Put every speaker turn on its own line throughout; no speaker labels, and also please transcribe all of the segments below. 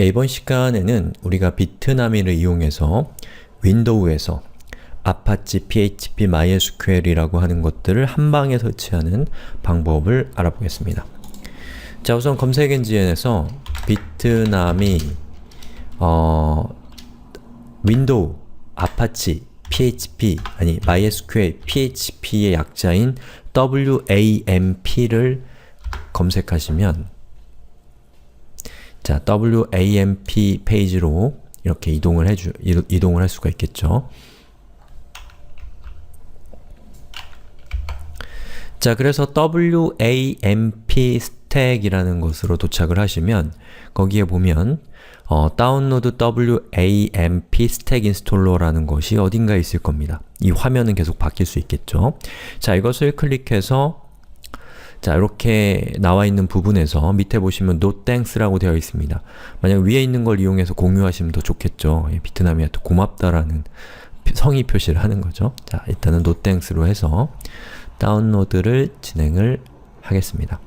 예, 이번 시간에는 우리가 비트나미를 이용해서 윈도우에서 아파치 php mysql이라고 하는 것들을 한 방에 설치하는 방법을 알아보겠습니다. 자, 우선 검색 엔진에서 비트나미 어, 윈도우 아파치 php 아니 mysql php의 약자인 wamp를 검색하시면 자, WAMP 페이지로 이렇게 이동을 해주, 이동을 할 수가 있겠죠. 자, 그래서 WAMP 스택이라는 것으로 도착을 하시면 거기에 보면 어, 다운로드 WAMP 스택 인스톨러라는 것이 어딘가에 있을 겁니다. 이 화면은 계속 바뀔 수 있겠죠. 자, 이것을 클릭해서 자, 이렇게 나와 있는 부분에서 밑에 보시면 no thanks라고 되어 있습니다. 만약 위에 있는 걸 이용해서 공유하시면 더 좋겠죠. 예, 비트남이한테 고맙다라는 성의 표시를 하는 거죠. 자, 일단은 no thanks로 해서 다운로드를 진행을 하겠습니다.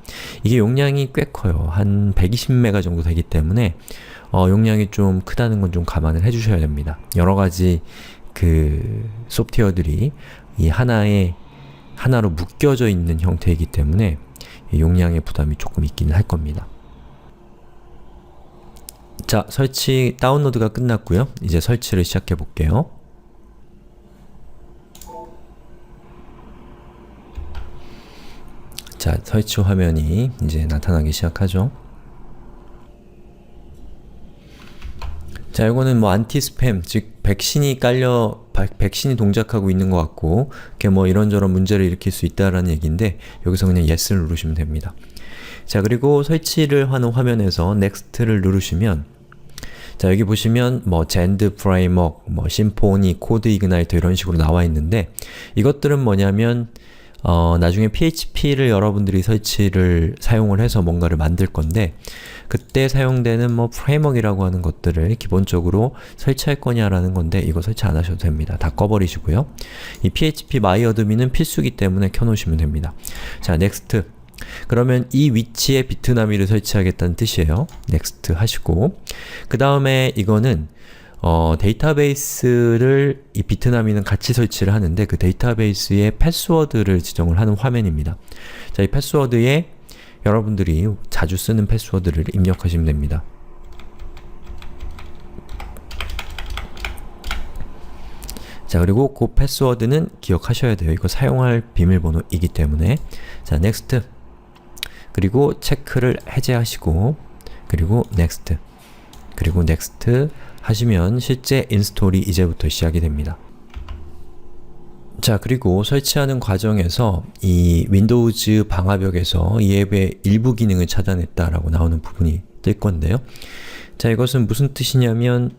이게 용량이 꽤 커요. 한 120메가 정도 되기 때문에 어, 용량이 좀 크다는 건 좀 감안을 해주셔야 됩니다. 여러 가지 그 소프트웨어들이 이 하나의 하나로 묶여져 있는 형태이기 때문에 용량의 부담이 조금 있긴 할 겁니다. 자, 설치 다운로드가 끝났고요. 이제 설치를 시작해 볼게요. 자, 설치 화면이 이제 나타나기 시작하죠. 자, 이거는 뭐 안티 스팸, 즉 백신이 깔려 백신이 동작하고 있는 것 같고 이렇게 뭐 이런저런 문제를 일으킬 수 있다라는 얘기인데 여기서 그냥 yes를 누르시면 됩니다. 자, 그리고 설치를 하는 화면에서 next를 누르시면 자, 여기 보시면 뭐 젠드 프라이머, 뭐 심포니, 코드 이그나이터 이런 식으로 나와 있는데 이것들은 뭐냐면 어, 나중에 PHP를 여러분들이 설치를 사용을 해서 뭔가를 만들 건데 그때 사용되는 뭐 프레임워크라고 하는 것들을 기본적으로 설치할 거냐라는 건데 이거 설치 안 하셔도 됩니다. 다 꺼버리시고요. 이 PHP 마이 어드미는 필수기 때문에 켜놓으시면 됩니다. 자, 넥스트 그러면 이 위치에 비트나미를 설치하겠다는 뜻이에요. 넥스트 하시고 그 다음에 이거는 어, 데이터베이스를 이 비트나미는 같이 설치를 하는데 그 데이터베이스의 패스워드를 지정을 하는 화면입니다. 자, 이 패스워드에 여러분들이 자주 쓰는 패스워드를 입력하시면 됩니다. 자, 그리고 그 패스워드는 기억하셔야 돼요. 이거 사용할 비밀번호이기 때문에 자, next 그리고 체크를 해제하시고 그리고 next 그리고 next 하시면 실제 인스톨이 이제부터 시작이 됩니다. 자 그리고 설치하는 과정에서 이 윈도우즈 방화벽에서 이 앱의 일부 기능을 찾아냈다라고 나오는 부분이 뜰 건데요. 자 이것은 무슨 뜻이냐면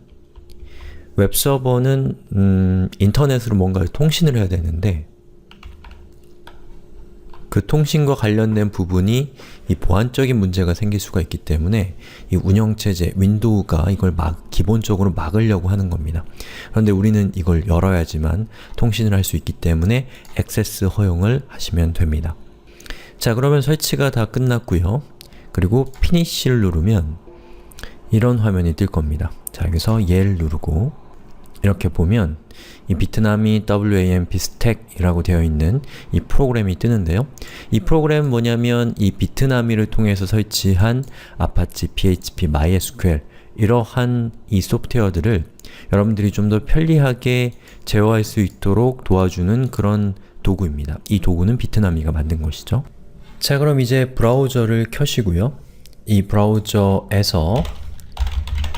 웹서버는 음, 인터넷으로 뭔가를 통신을 해야 되는데 그 통신과 관련된 부분이 이 보안적인 문제가 생길 수가 있기 때문에 이 운영체제, 윈도우가 이걸 막, 기본적으로 막으려고 하는 겁니다. 그런데 우리는 이걸 열어야지만 통신을 할 수 있기 때문에 액세스 허용을 하시면 됩니다. 자, 그러면 설치가 다 끝났고요. 그리고 피니쉬를 누르면 이런 화면이 뜰 겁니다. 자, 여기서 예를 누르고 이렇게 보면 이비트나미 WAMP 스택이라고 되어 있는 이 프로그램이 뜨는데요. 이 프로그램 뭐냐면 이비트나미를 통해서 설치한 아파치, PHP, MySQL 이러한 이 소프트웨어들을 여러분들이 좀 더 편리하게 제어할 수 있도록 도와주는 그런 도구입니다. 이 도구는 비트나미가 만든 것이죠. 자 그럼 이제 브라우저를 켜시고요. 이 브라우저에서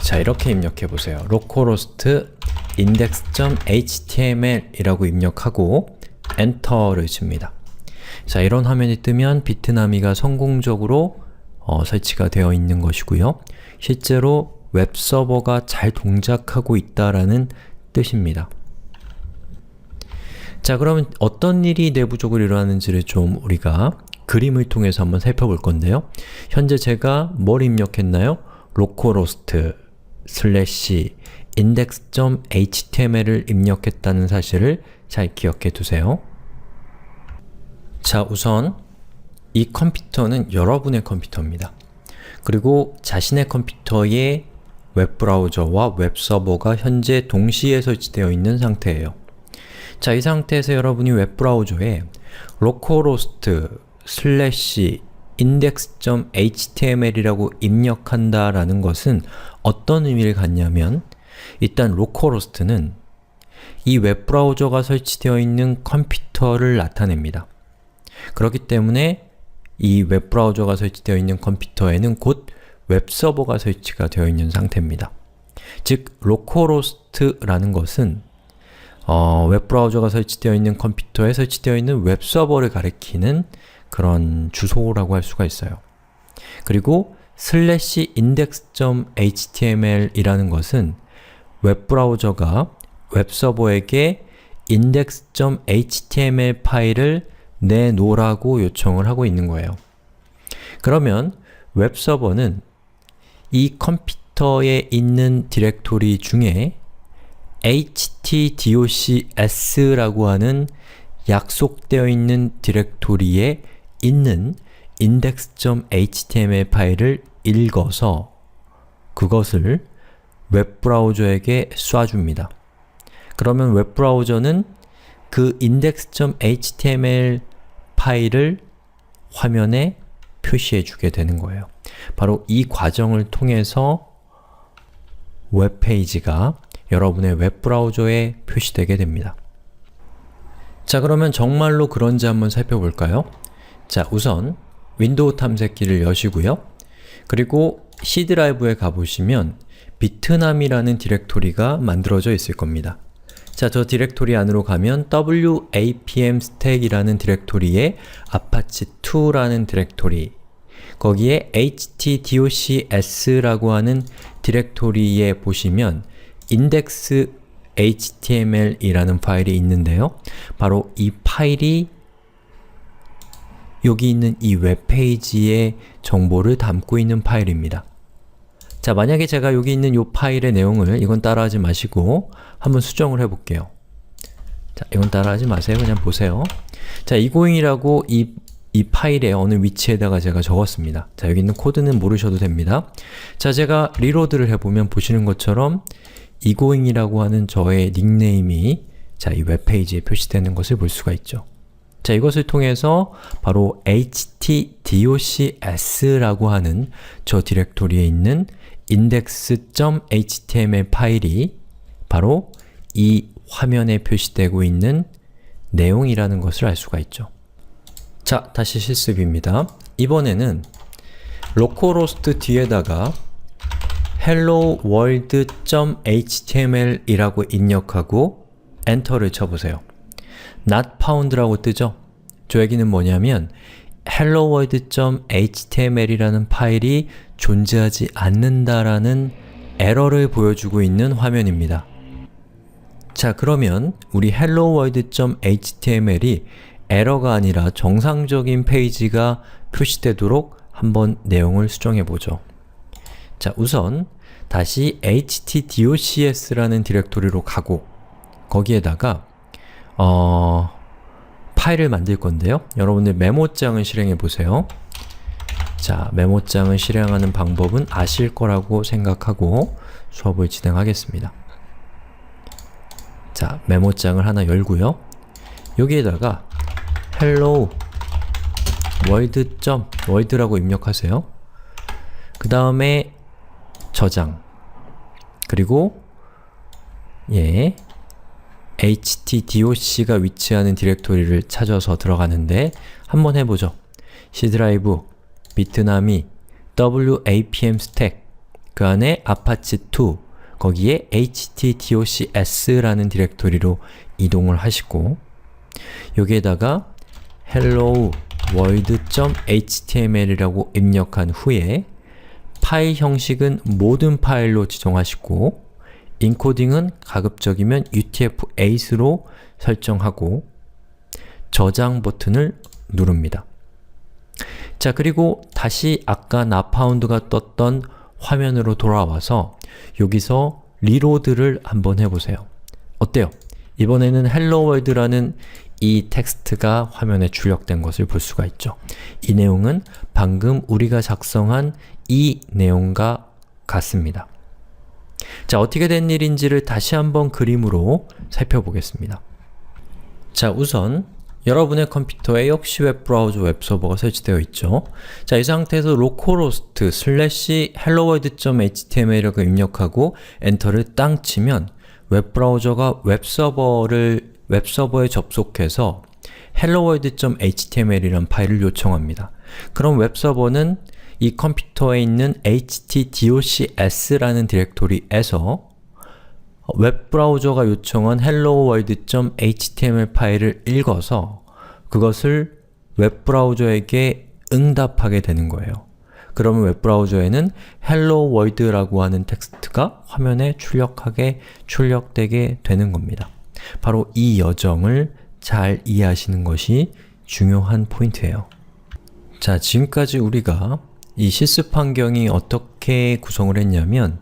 자 이렇게 입력해보세요. 로컬호스트 index.html이라고 입력하고 엔터를 칩니다. 자, 이런 화면이 뜨면 비트나미가 성공적으로 어, 설치가 되어 있는 것이고요. 실제로 웹서버가 잘 동작하고 있다라는 뜻입니다. 자, 그러면 어떤 일이 내부적으로 일어나는지를 좀 우리가 그림을 통해서 한번 살펴볼 건데요. 현재 제가 뭘 입력했나요? localhost 슬래시 index.html을 입력했다는 사실을 잘 기억해 두세요. 자, 우선 이 컴퓨터는 여러분의 컴퓨터입니다. 그리고 자신의 컴퓨터에 웹브라우저와 웹서버가 현재 동시에 설치되어 있는 상태예요. 자, 이 상태에서 여러분이 웹브라우저에 localhost slash index.html이라고 입력한다라는 것은 어떤 의미를 갖냐면 일단 로컬호스트는 이 웹브라우저가 설치되어 있는 컴퓨터를 나타냅니다. 그렇기 때문에 이 웹브라우저가 설치되어 있는 컴퓨터에는 곧 웹서버가 설치가 되어 있는 상태입니다. 즉, 로컬호스트라는 것은 어, 웹브라우저가 설치되어 있는 컴퓨터에 설치되어 있는 웹서버를 가리키는 그런 주소라고 할 수가 있어요. 그리고 슬래시 index.html이라는 것은 웹브라우저가 웹서버에게 index.html 파일을 내놓으라고 요청을 하고 있는 거예요. 그러면 웹서버는 이 컴퓨터에 있는 디렉토리 중에 htdocs라고 하는 약속되어 있는 디렉토리에 있는 index.html 파일을 읽어서 그것을 웹브라우저에게 쏴줍니다. 그러면 웹브라우저는 그 index.html 파일을 화면에 표시해주게 되는 거예요. 바로 이 과정을 통해서 웹페이지가 여러분의 웹브라우저에 표시되게 됩니다. 자 그러면 정말로 그런지 한번 살펴볼까요? 자 우선 윈도우 탐색기를 여시고요. 그리고 C 드라이브에 가보시면 비트남이라는 디렉토리가 만들어져 있을 겁니다. 자, 저 디렉토리 안으로 가면 wapm stack이라는 디렉토리에 apache2라는 디렉토리 거기에 htdocs라고 하는 디렉토리에 보시면 index html이라는 파일이 있는데요. 바로 이 파일이 여기 있는 이 웹페이지의 정보를 담고 있는 파일입니다. 자, 만약에 제가 여기 있는 요 파일의 내용을 이건 따라하지 마시고 한번 수정을 해볼게요. 자, 이건 따라하지 마세요. 그냥 보세요. 자, 이고잉이라고 이, 이 파일의 어느 위치에다가 제가 적었습니다. 자, 여기 있는 코드는 모르셔도 됩니다. 자, 제가 리로드를 해보면 보시는 것처럼 이고잉이라고 하는 저의 닉네임이 자, 이 웹페이지에 표시되는 것을 볼 수가 있죠. 자, 이것을 통해서 바로 htdocs라고 하는 저 디렉토리에 있는 index.html 파일이 바로 이 화면에 표시되고 있는 내용이라는 것을 알 수가 있죠. 자, 다시 실습입니다. 이번에는 localhost 뒤에다가 hello world.html 이라고 입력하고 엔터를 쳐보세요. not found라고 뜨죠? 저에게는 뭐냐면 helloworld.html이라는 파일이 존재하지 않는다라는 에러를 보여주고 있는 화면입니다. 자 그러면 우리 helloworld.html이 에러가 아니라 정상적인 페이지가 표시되도록 한번 내용을 수정해보죠. 자 우선 다시 htdocs라는 디렉토리로 가고 거기에다가 어... 파일을 만들 건데요. 여러분들 메모장을 실행해 보세요. 자, 메모장을 실행하는 방법은 아실 거라고 생각하고 수업을 진행하겠습니다. 자, 메모장을 하나 열고요. 여기에다가 hello world.world라고 입력하세요. 그 다음에 저장 그리고 예, htdoc가 위치하는 디렉토리를 찾아서 들어가는데 한번 해보죠. c 드라이브 비트나미 wapm 스택 그 안에 apache2 거기에 htdocs라는 디렉토리로 이동을 하시고 여기에다가 hello world.html이라고 입력한 후에 파일 형식은 모든 파일로 지정하시고 인코딩은 가급적이면 UTF-8로 으 설정하고 저장 버튼을 누릅니다. 자, 그리고 다시 아까 나파운드가 떴던 화면으로 돌아와서 여기서 리로드를 한번 해보세요. 어때요? 이번에는 헬로 월드라는 이 텍스트가 화면에 출력된 것을 볼 수가 있죠. 이 내용은 방금 우리가 작성한 이 내용과 같습니다. 자, 어떻게 된 일인지를 다시 한번 그림으로 살펴보겠습니다. 자, 우선 여러분의 컴퓨터에 역시 웹브라우저 웹서버가 설치되어 있죠. 자, 이 상태에서 localhost slash helloworld.html을 그 입력하고 엔터를 땅 치면 웹브라우저가 웹서버를 웹서버에 접속해서 helloworld.html이라는 파일을 요청합니다. 그럼 웹서버는 이 컴퓨터에 있는 htdocs라는 디렉토리에서 웹브라우저가 요청한 helloworld.html 파일을 읽어서 그것을 웹브라우저에게 응답하게 되는 거예요. 그러면 웹브라우저에는 hello world라고 하는 텍스트가 화면에 출력하게 출력되게 되는 겁니다. 바로 이 여정을 잘 이해하시는 것이 중요한 포인트예요. 자, 지금까지 우리가 이 실습 환경이 어떻게 구성을 했냐면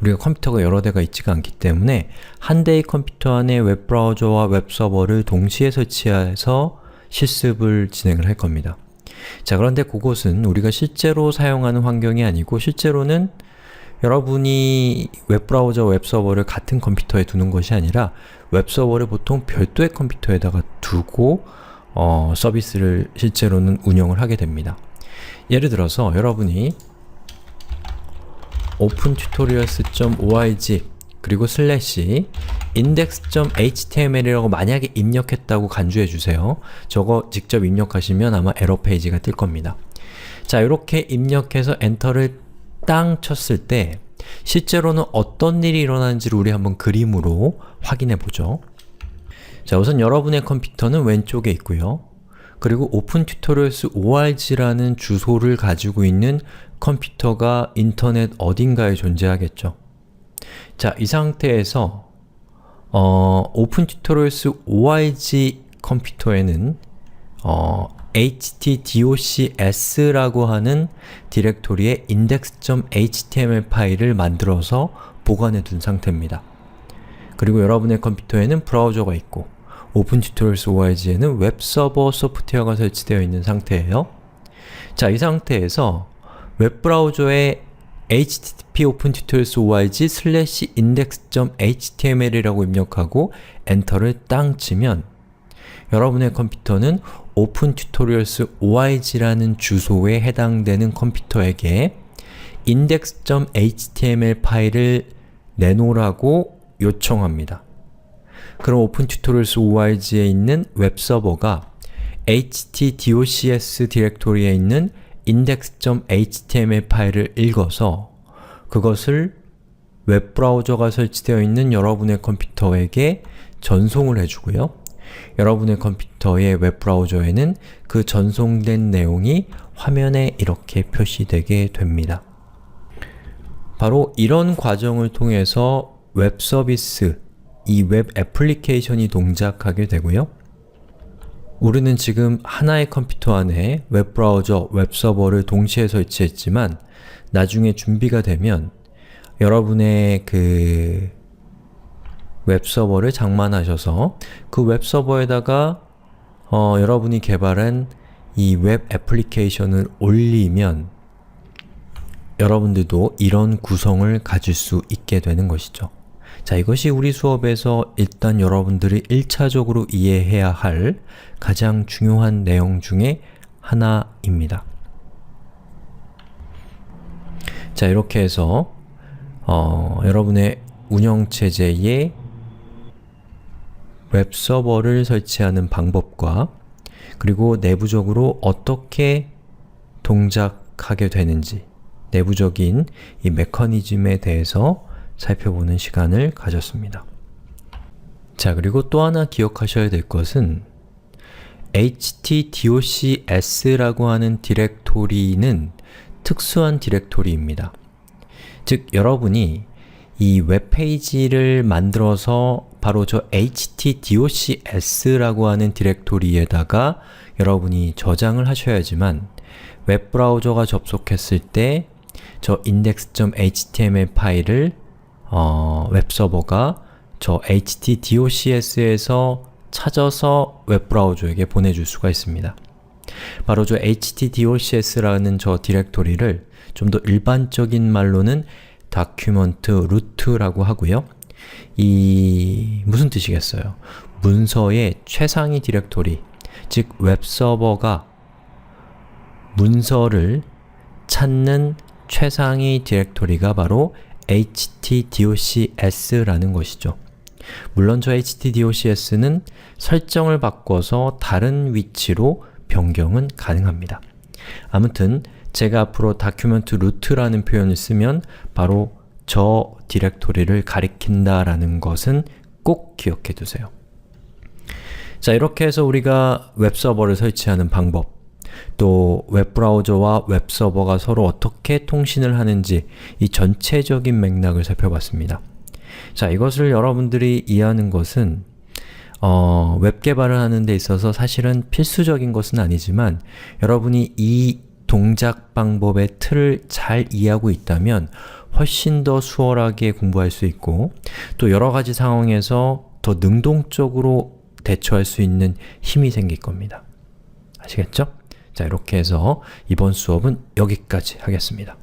우리가 컴퓨터가 여러 대가 있지가 않기 때문에 한 대의 컴퓨터 안에 웹브라우저와 웹서버를 동시에 설치해서 실습을 진행을 할 겁니다. 자, 그런데 그곳은 우리가 실제로 사용하는 환경이 아니고 실제로는 여러분이 웹브라우저 웹서버를 같은 컴퓨터에 두는 것이 아니라 웹서버를 보통 별도의 컴퓨터에다가 두고 어, 서비스를 실제로는 운영을 하게 됩니다. 예를 들어서 여러분이 opentutorials.org 그리고 슬래시 index.html이라고 만약에 입력했다고 간주해주세요. 저거 직접 입력하시면 아마 에러 페이지가 뜰 겁니다. 자, 이렇게 입력해서 엔터를 땅 쳤을 때 실제로는 어떤 일이 일어나는지를 우리 한번 그림으로 확인해 보죠. 자, 우선 여러분의 컴퓨터는 왼쪽에 있고요. 그리고 o p e n t u t org라는 i a l s o r 주소를 가지고 있는 컴퓨터가 인터넷 어딘가에 존재하겠죠. 자, 이 상태에서 어, 오픈 튜토리얼스 org 컴퓨터에는 어, htdocs라고 하는 디렉토리의 index.html 파일을 만들어서 보관해 둔 상태입니다. 그리고 여러분의 컴퓨터에는 브라우저가 있고 OpenTutorials.org에는 웹서버 소프트웨어가 설치되어 있는 상태예요. 자, 이 상태에서 웹브라우저에 http opentutorials.org index.html이라고 입력하고 엔터를 땅 치면 여러분의 컴퓨터는 opentutorials.org라는 주소에 해당되는 컴퓨터에게 index.html 파일을 내놓으라고 요청합니다. 그럼 오픈 튜토리얼스 org에 있는 웹 서버가 htdocs 디렉토리에 있는 index.html 파일을 읽어서 그것을 웹브라우저가 설치되어 있는 여러분의 컴퓨터에게 전송을 해주고요. 여러분의 컴퓨터의 웹브라우저에는 그 전송된 내용이 화면에 이렇게 표시되게 됩니다. 바로 이런 과정을 통해서 웹서비스, 이웹 애플리케이션이 동작하게 되고요. 우리는 지금 하나의 컴퓨터 안에 웹브라우저, 웹서버를 동시에 설치했지만 나중에 준비가 되면 여러분의 그 웹서버를 장만하셔서 그 웹서버에다가 어, 여러분이 개발한 이 웹 애플리케이션을 올리면 여러분들도 이런 구성을 가질 수 있게 되는 것이죠. 자, 이것이 우리 수업에서 일단 여러분들이 1차적으로 이해해야 할 가장 중요한 내용 중에 하나입니다. 자, 이렇게 해서 어, 여러분의 운영체제에 웹서버를 설치하는 방법과 그리고 내부적으로 어떻게 동작하게 되는지 내부적인 이 메커니즘에 대해서 살펴보는 시간을 가졌습니다. 자, 그리고 또 하나 기억하셔야 될 것은 htdocs라고 하는 디렉토리는 특수한 디렉토리입니다. 즉, 여러분이 이 웹페이지를 만들어서 바로 저 htdocs라고 하는 디렉토리에다가 여러분이 저장을 하셔야지만 웹브라우저가 접속했을 때 저 index.html 파일을 어, 웹서버가 저 htdocs에서 찾아서 웹브라우저에게 보내줄 수가 있습니다. 바로 저 htdocs라는 저 디렉토리를 좀 더 일반적인 말로는 d o c u m e 라고 하고요. 이... 무슨 뜻이겠어요? 문서의 최상위 디렉토리, 즉 웹서버가 문서를 찾는 최상위 디렉토리가 바로 htdocs라는 것이죠. 물론 저 htdocs는 설정을 바꿔서 다른 위치로 변경은 가능합니다. 아무튼 제가 앞으로 document root라는 표현을 쓰면 바로 저 디렉토리를 가리킨다라는 것은 꼭 기억해 두세요. 자, 이렇게 해서 우리가 웹서버를 설치하는 방법 또 웹브라우저와 웹서버가 서로 어떻게 통신을 하는지 이 전체적인 맥락을 살펴봤습니다. 자, 이것을 여러분들이 이해하는 것은 어, 웹 개발을 하는 데 있어서 사실은 필수적인 것은 아니지만 여러분이 이 동작 방법의 틀을 잘 이해하고 있다면 훨씬 더 수월하게 공부할 수 있고 또 여러 가지 상황에서 더 능동적으로 대처할 수 있는 힘이 생길 겁니다. 아시겠죠? 자, 이렇게 해서 이번 수업은 여기까지 하겠습니다.